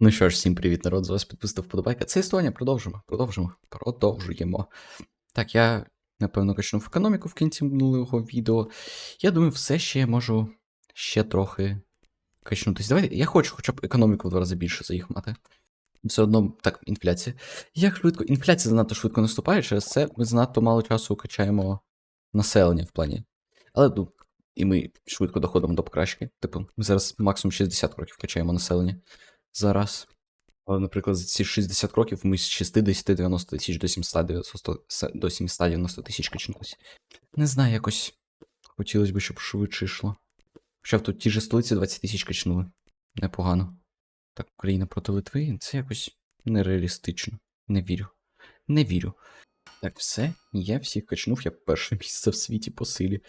Ну що ж, всім привіт, народ, з вас підписав вподобайка. Це Естонія, продовжимо, продовжимо, продовжуємо. Так, я, напевно, качнув економіку в кінці минулого відео. Я думаю, все ще я можу ще трохи качнутися. Давайте, я хочу хоча б економіку в два рази більше за їх мати. Все одно, так, інфляція. Як швидко. Інфляція занадто швидко наступає, через це ми занадто мало часу качаємо населення в плані. Але ну, і ми швидко доходимо до покращки. Типу, ми зараз максимум 60 років качаємо населення зараз. Але, наприклад, за ці 60 років ми з 60-90 тисяч до 790 до 790 тисяч качнулися. Не знаю, якось хотілося б, щоб швидше йшло. Хоча тут ті ж столиці 20 тисяч качнули. Непогано. Так, Україна проти Литви, це якось нереалістично. Не вірю. Не вірю. Так, все, я всіх качнув, я перше місце в світі по силі.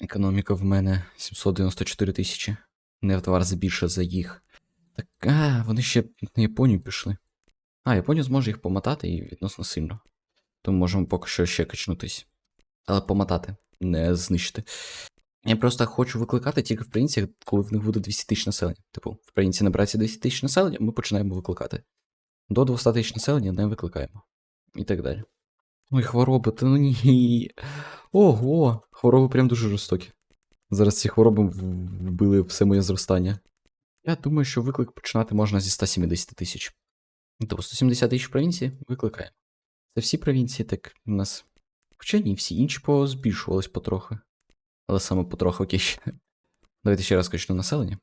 Економіка в мене 794 тисячі. Не в два рази більше за їх. А, вони ще на Японію пішли. А, Японія зможе їх помотати і відносно сильно. Тому можемо поки що ще качнутись. Але помотати, не знищити. Я просто хочу викликати тільки в провінціях, коли в них буде 200 тисяч населення. Типу, в провінції набирається 200 тисяч населення, ми починаємо викликати. До 200 тисяч населення не викликаємо. І так далі. Ой, хвороби, та ну ні. Ого, хвороби прям дуже жорстокі. Зараз ці хвороби вбили все моє зростання. Я думаю, що виклик починати можна зі 170 тисяч. Тобто 170 тисяч провінції викликаємо. Це всі провінції, так у нас. Хоча ні, всі інші позбільшувались потрохи. Але саме потрохи окей. Давайте ще раз качну населення.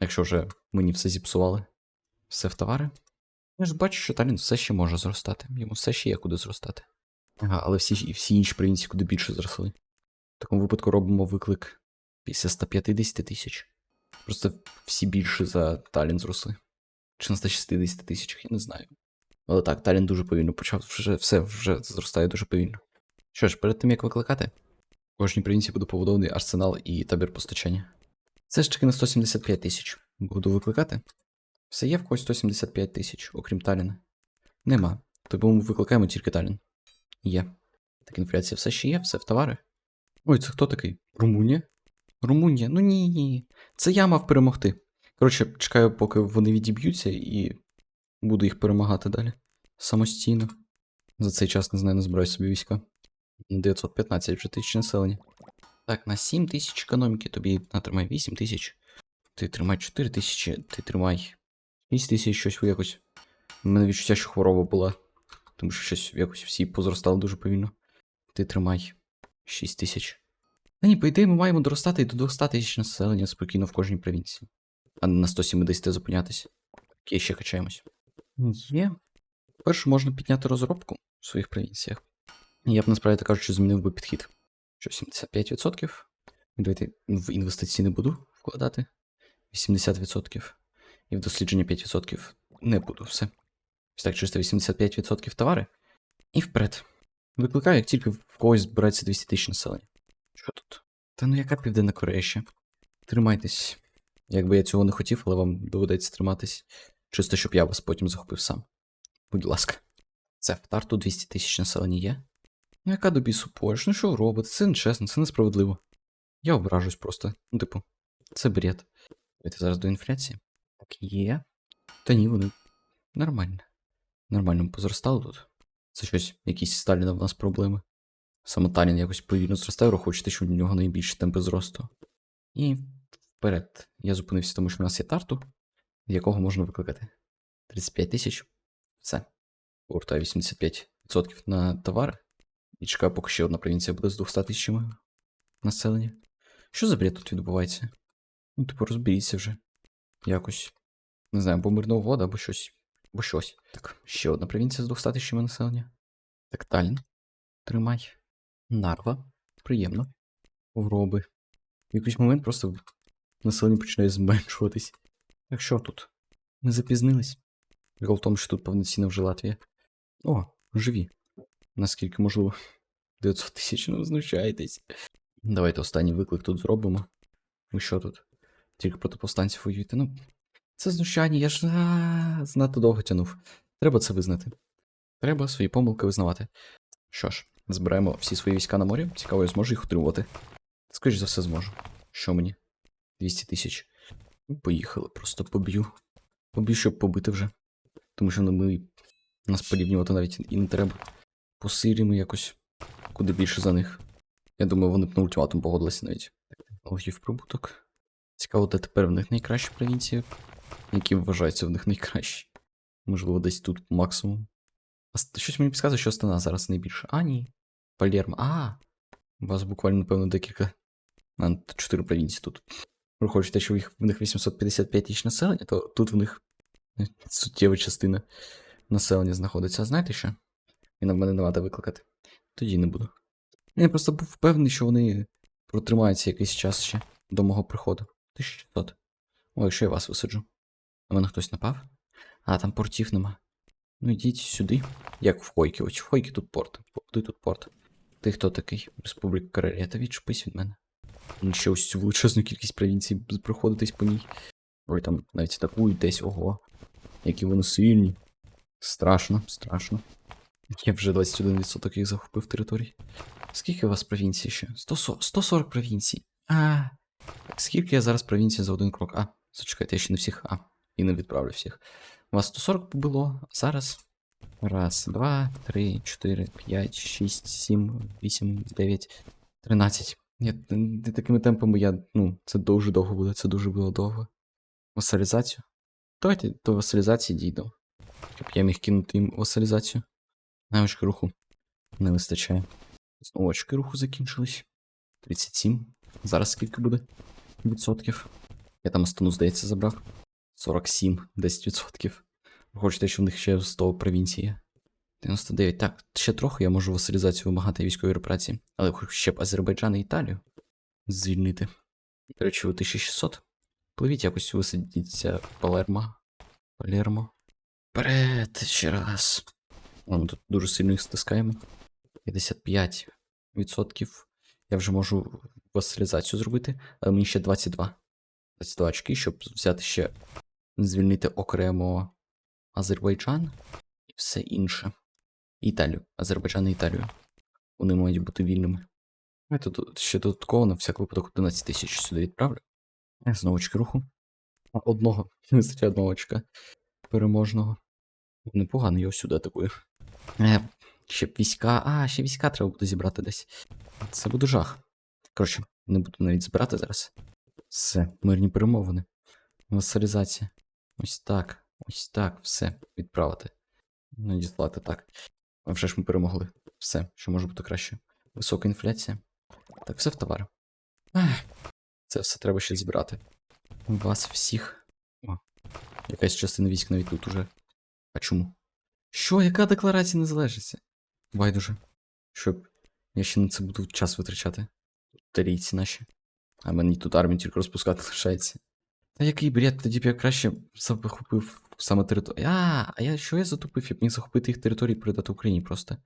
Якщо вже мені все зіпсували. Все в товари. Я ж бачу, що Талін все ще може зростати. Йому все ще є куди зростати. Ага, але всі, всі інші провінції куди більше зросли. В такому випадку робимо виклик після 150 тисяч. Просто всі більше за Талін зросли. Чи на 160 тисячах, я не знаю. Але так, Талін дуже повільно почав, вже все вже зростає дуже повільно. Що ж, перед тим як викликати, в кожній провінції буде побудований арсенал і табір постачання. Це ж таки на 175 тисяч. Буду викликати. Все є в когось 175 тисяч, окрім Таліна. Нема. Тому ми викликаємо тільки Талін. Є. Так інфляція все ще є, все в товари. Ой, це хто такий? Румунія? Румунія? Ну ні, ні. Це я мав перемогти. Коротше, чекаю, поки вони відіб'ються, і буду їх перемагати далі. Самостійно. За цей час не знаю, назбираю собі війська. 915 вже тисяч населення. Так, на 7 тисяч економіки тобі натримай 8 тисяч. Ти тримай 4 тисячі, ти тримай 6 тисяч щось якось. У мене відчуття, що хвороба була. Тому що щось якось всі позростали дуже повільно. Ти тримай 6 тисяч. Та ні, по ідеї, ми маємо доростати до 200 тисяч населення спокійно в кожній провінції. А не на 170 зупинятися. Окей, ще качаємось. Є. Перше можна підняти розробку в своїх провінціях. Я б насправді так кажучи, змінив би підхід. Що 75%. Давайте в інвестиції не буду вкладати. 80%. І в дослідження 5% не буду. Все. Ось так, чисто 85% товари. І вперед. Викликаю, як тільки в когось збирається 200 тисяч населення. Що тут? Та ну яка Південна Корея ще? Тримайтесь. Якби я цього не хотів, але вам доведеться триматись. Чисто, щоб я вас потім захопив сам. Будь ласка. Це в Тарту 200 тисяч населення є? Ну, яка до бісу Польщ? Ну що ви робите? Це нечесно, це несправедливо. Я ображусь просто. Ну, типу, це бред. Давайте зараз до інфляції. Так, є. Та ні, вони. Нормально. Нормально позростали тут. Це щось, якісь Сталіна в нас проблеми. Саме Талін якось повільно зростає, враховуючи, що в нього найбільші темпи зросту. І вперед. Я зупинився, тому що в нас є тарту, якого можна викликати 35 тисяч. Все. Повертаю 85% на товари. І чекаю, поки ще одна провінція буде з 200 тисячами населення. Що за бред тут відбувається? Ну, типу, розберіться вже. Якось. Не знаю, або мирна угода, або щось. Або щось. Так, ще одна провінція з 200 тисячами населення. Так, Талін. Тримай. Нарва. Приємно. Вроби. В якийсь момент просто населення починає зменшуватись. Так що тут? Ми запізнились. Прикол в тому, що тут повноцінно вже Латвія. О, живі. Наскільки можливо. 900 тисяч, ну знущаєтесь. Давайте останній виклик тут зробимо. Ви що тут? Тільки проти повстанців воюєте. Ну, це знущання, я ж занадто довго тянув. Треба це визнати. Треба свої помилки визнавати. Що ж, збираємо всі свої війська на морі. Цікаво, я зможу їх утримувати. Скоріше за все, зможу. Що мені? 200 тисяч. Ну, Поїхали, просто поб'ю. Побіг, щоб побити вже. Тому що ну, ми нас порівнювати навіть і не треба. Посилюємо якось куди більше за них. Я думаю, вони б на ультиматум погодилися навіть. Технологів прибуток. Цікаво, де тепер в них найкращі провінції, які вважаються в них найкращі. Можливо, десь тут максимум. А щось мені підказує, що Астана зараз найбільше. А, ні. Палермо. А. У вас буквально, напевно, декілька. А, чотири провінції тут. Враховуючи те, що в них 855 тисяч населення, то тут в них е, суттєва частина населення знаходиться. А знаєте що? Він в мене не треба викликати. Тоді не буду. Я просто був впевнений, що вони протримаються якийсь час ще до мого приходу. 1600. Ой, що я вас висаджу. На мене хтось напав? А, там портів нема. Ну йдіть сюди. Як в Хойкі. Ось в Хойкі тут порт. Куди тут порт? Ти хто такий? Республіка Королета, відчепись від мене. Ну, ще ось цю величезну кількість провінцій проходитись по ній. Ой, там навіть атакують десь, ого. Які вони сильні. Страшно, страшно. Я вже 21% їх захопив територій. Скільки у вас провінцій ще? 140, 140 провінцій. А. Скільки я зараз провінцій за один крок? А, зачекайте, я ще не всіх. А, і не відправлю всіх. У вас 140 було, а зараз. Раз, два, три, чотири, п'ять, шість, сім, вісім, дев'ять, тринадцять. Н- такими темпами я. Ну, це дуже довго буде, це дуже було довго. Васалізацію? Давайте до васалізації дійду. Щоб я міг кинути їм васалізацію. Навички руху не вистачає. Знову очки руху закінчились. 37. Зараз скільки буде? Відсотків. Я там стану, здається, забрав. 47, 10%. Хочете, що в них ще 100 провінцій 99. Так, ще трохи я можу васалізацію вимагати військової репарації. Але хочу ще б Азербайджан і Італію звільнити. До речі, у 1600. Пливіть якось висадіться Палермо. Палермо. Вперед, ще раз. Ми тут дуже сильно їх стискаємо. 55%. Я вже можу васалізацію зробити, але мені ще 22. 22 очки, щоб взяти ще звільнити окремо Азербайджан і все інше. Італію. Азербайджан і Італію. Вони мають бути вільними. Я тут ще додатково на всяк випадок 11 тисяч сюди відправлю. Я знову очки руху. Одного. Вистачає одного очка. Переможного. Непогано, ось сюди атакую. Е, ще війська. А, ще війська треба буде зібрати десь. Це буде жах. Коротше, не буду навіть збирати зараз. Все, мирні перемовини. Васалізація. Ось так. Ось так. Все. Відправити. Надіслати так. А вже ж ми перемогли. Все, що може бути краще. Висока інфляція. Так, все в товар. Ах, Це все треба ще збирати. Вас всіх. О, якась частина військ навіть тут уже. А чому? Що, яка декларація незалежності? Байдуже. Щоб я ще на це буду час витрачати. Тарійці наші. А мені тут армію тільки розпускати лишається. Та який бред, тоді б я краще захопив саме територію. А, а я що я затупив? Я б міг захопити їх території і передати Україні просто.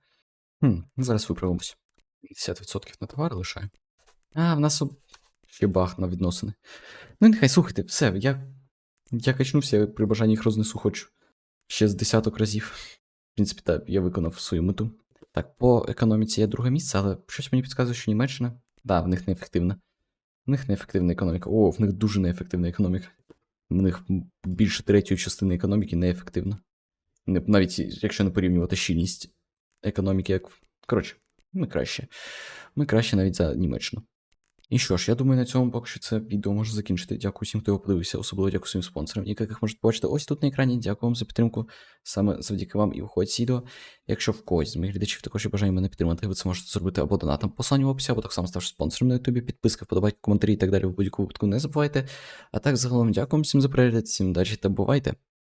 Хм, зараз виправимось. 50% на товари лишаю. А, в нас об- ще баг на відносини. Ну, нехай слухайте, все, я. Я качнувся, я при бажанні їх рознесу хоч ще з десяток разів. В принципі, так, я виконав свою мету. Так, по економіці є друге місце, але щось мені підказує, що Німеччина. Да, в них неефективна. В них неефективна економіка. О, в них дуже неефективна економіка. В них більше третьої частини економіки неефективна. Навіть якщо не порівнювати щільність економіки, як. Коротше, ми краще. Ми краще навіть за Німеччину. І що ж, я думаю, на цьому поки що це відео може закінчити. Дякую всім, хто його подивився, особливо дякую своїм спонсорам, яких можете побачити ось тут на екрані. Дякую вам за підтримку. Саме завдяки вам і виходить ці відео. Якщо в когось з моїх глядачів також є бажання мене підтримати, ви це можете зробити або донатом по посиланню в описі, або так само ставши спонсором на ютубі, підписка, вподобайки, коментарі і так далі в будь-якому випадку не забувайте. А так загалом дякую всім за перегляд, всім удачі та бувайте!